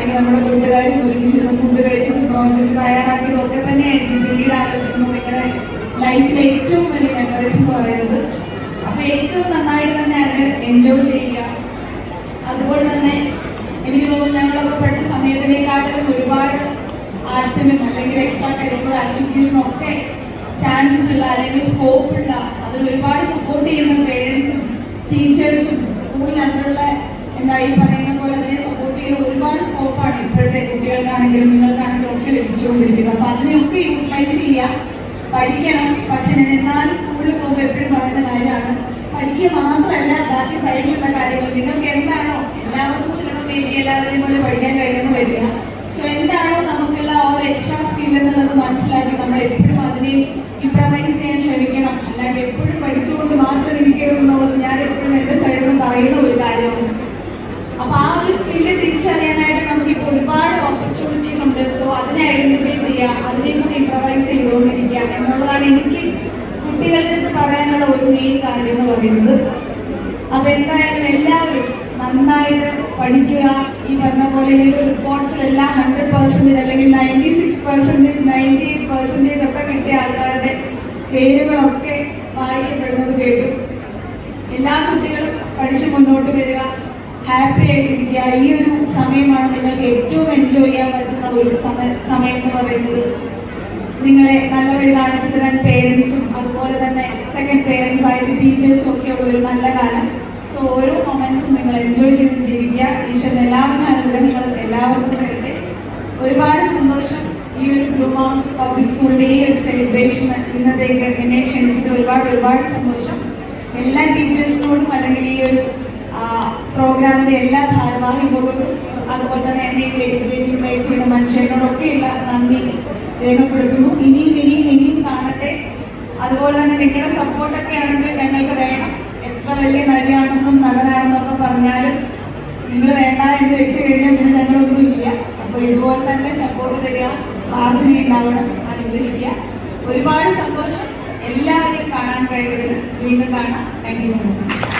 അല്ലെങ്കിൽ നമ്മുടെ കൂട്ടുകാരും ഒരുമിച്ചിരുന്ന് ഫുഡ് കഴിച്ചിട്ട് പ്രോജക്റ്റ് തയ്യാറാക്കിയതും ഒക്കെ തന്നെയായിരിക്കും. പിന്നീട് ആലോചിക്കുന്നത് നിങ്ങളുടെ ലൈഫിലെ ഏറ്റവും വലിയ മെമ്മറീസ് എന്ന് പറയുന്നത് അപ്പൊ ഏറ്റവും നന്നായിട്ട് തന്നെ അതിനെ എൻജോയ് ചെയ്യുക. അതുപോലെ തന്നെ എനിക്ക് തോന്നുന്നു ഞങ്ങളൊക്കെ പഠിച്ച സമയത്തിനേക്കാട്ടിലും ഒരുപാട് ആർട്സിനും അല്ലെങ്കിൽ എക്സ്ട്രാ കരിക്കുലർ ആക്ടിവിറ്റീസിനും ഒക്കെ ചാൻസസ് ഉള്ള അല്ലെങ്കിൽ സ്കോപ്പ് ഉള്ള അതിൽ ഒരുപാട് സപ്പോർട്ട് ചെയ്യുന്ന പേരൻസും ടീച്ചേഴ്സും സ്കൂളിൽ അതിനുള്ള എന്താ ഈ പറയുന്ന പോലെ അതിനെ സപ്പോർട്ട് ചെയ്യുന്ന ഒരുപാട് സ്കോപ്പാണ് ഇപ്പോഴത്തെ കുട്ടികൾക്കാണെങ്കിലും നിങ്ങൾക്കാണെങ്കിലും ഒക്കെ ലഭിച്ചുകൊണ്ടിരിക്കുന്നത്. അപ്പൊ അതിനെയൊക്കെ യൂട്ടിലൈസ് ചെയ്യുക പഠിക്കണം. പക്ഷെ ഞാൻ എന്നാലും സ്കൂളിൽ പോകുമ്പോൾ എപ്പോഴും പറയുന്ന കാര്യമാണ് പഠിക്കുക മാത്രമല്ല ബാക്കി സൈഡിലുള്ള കാര്യങ്ങൾ. നിങ്ങൾക്ക് എന്താണോ എല്ലാവർക്കും ചിലപ്പോൾ മേ എല്ലാവരെയും പോലെ പഠിക്കാൻ കഴിയുമെന്ന് വരിക. സോ എന്താണോ നമുക്കുള്ള ആ ഒരു എക്സ്ട്രാ സ്കിൽ എന്നുള്ളത് മനസ്സിലാക്കി നമ്മൾ എപ്പോഴും അതിനെ ഇംപ്രവൈസ് ചെയ്യാൻ ശ്രമിക്കണം. അല്ലാണ്ട് എപ്പോഴും പഠിച്ചുകൊണ്ട് മാത്രം ഇരിക്കരുത് എന്നുള്ളത് ഞാൻ എപ്പോഴും എന്റെ സൈഡിൽ നിന്ന് പറയുന്ന ഒരു കാര്യമാണ്. അപ്പൊ ആ ഒരു സ്കില്ല് തിരിച്ചറിയാനായിട്ട് അതിനെ ഐഡന്റിഫൈ ചെയ്യാം അതിനെ കൂടി ഇംപ്രവൈസ് ചെയ്തുകൊണ്ടിരിക്കുക എന്നുള്ളതാണ് എനിക്ക് കുട്ടികളുടെ അടുത്ത് പറയാനുള്ള ഒരു മെയിൻ കാര്യം എന്ന് പറയുന്നത്. അപ്പൊ എന്തായാലും എല്ലാവരും നന്നായിട്ട് പഠിക്കുക. ഈ പറഞ്ഞ പോലെ ഈ റിപ്പോർട്ട്സിലെല്ലാം ഹൺഡ്രഡ് പെർസെന്റേജ് അല്ലെങ്കിൽ ninety six percentage ninety eight percentage ഒക്കെ കിട്ടിയ ആൾക്കാരുടെ പേരുകളൊക്കെ വായിക്കപ്പെടുന്നത് കേട്ടു. എല്ലാ കുട്ടികളും പഠിച്ചു മുന്നോട്ട് വരിക. ഹാപ്പി ആയിട്ടിരിക്കുക. ഈ ഒരു സമയമാണ് നിങ്ങൾക്ക് ഏറ്റവും എൻജോയ് ചെയ്യാൻ ഒരു സമയ എന്ന് പറയുന്നത് നിങ്ങളെ നല്ല വഴി കാണിച്ചു തരാൻ പേരൻസും അതുപോലെ തന്നെ സെക്കൻഡ് പേരൻസ് ആയിട്ട് ടീച്ചേഴ്സും ഒക്കെ ഉള്ള ഒരു നല്ല കാലം. സോ ഓരോ മൊമെന്റ്സും നിങ്ങൾ എൻജോയ് ചെയ്ത് ജീവിക്കുക. ഈശ്വരൻ എല്ലാവിധ അനുഗ്രഹങ്ങളും എല്ലാവർക്കും തരട്ടെ. ഒരുപാട് സന്തോഷം ഈ ഒരു ബ്ലൂമാം പബ്ലിക് സ്കൂളിന്റെ ഈ ഒരു സെലിബ്രേഷൻ ഇന്നത്തേക്ക് എന്നെ ക്ഷണിച്ചത്. ഒരുപാട് ഒരുപാട് സന്തോഷം. എല്ലാ ടീച്ചേഴ്സിനോടും അല്ലെങ്കിൽ ഈ ഒരു പ്രോഗ്രാമിന്റെ എല്ലാ ഭാരവാഹികളോടും അതുപോലെ തന്നെ എന്നെ ചെയ്യുന്ന മനുഷ്യരോടൊക്കെയുള്ള നന്ദി രേഖപ്പെടുത്തുന്നു. ഇനിയും ഇനിയും ഇനിയും കാണട്ടെ. അതുപോലെ തന്നെ നിങ്ങളുടെ സപ്പോർട്ടൊക്കെ ആണെങ്കിൽ ഞങ്ങൾക്ക് വേണം. എത്ര വലിയ നടിയാണെന്നും നടനാണെന്നും ഒക്കെ പറഞ്ഞാലും നിങ്ങൾ വേണ്ട എന്ന് വെച്ച് കഴിഞ്ഞാൽ പിന്നെ ഞങ്ങളൊന്നും ഇല്ല. അപ്പൊ ഇതുപോലെ തന്നെ സപ്പോർട്ട് തരിക പ്രാർത്ഥന ഉണ്ടാവണം അനുഗ്രഹിക്കുക. ഒരുപാട് സന്തോഷം. എല്ലാവരെയും കാണാൻ കഴിയുന്നത് വീണ്ടും കാണാം. Thank you so much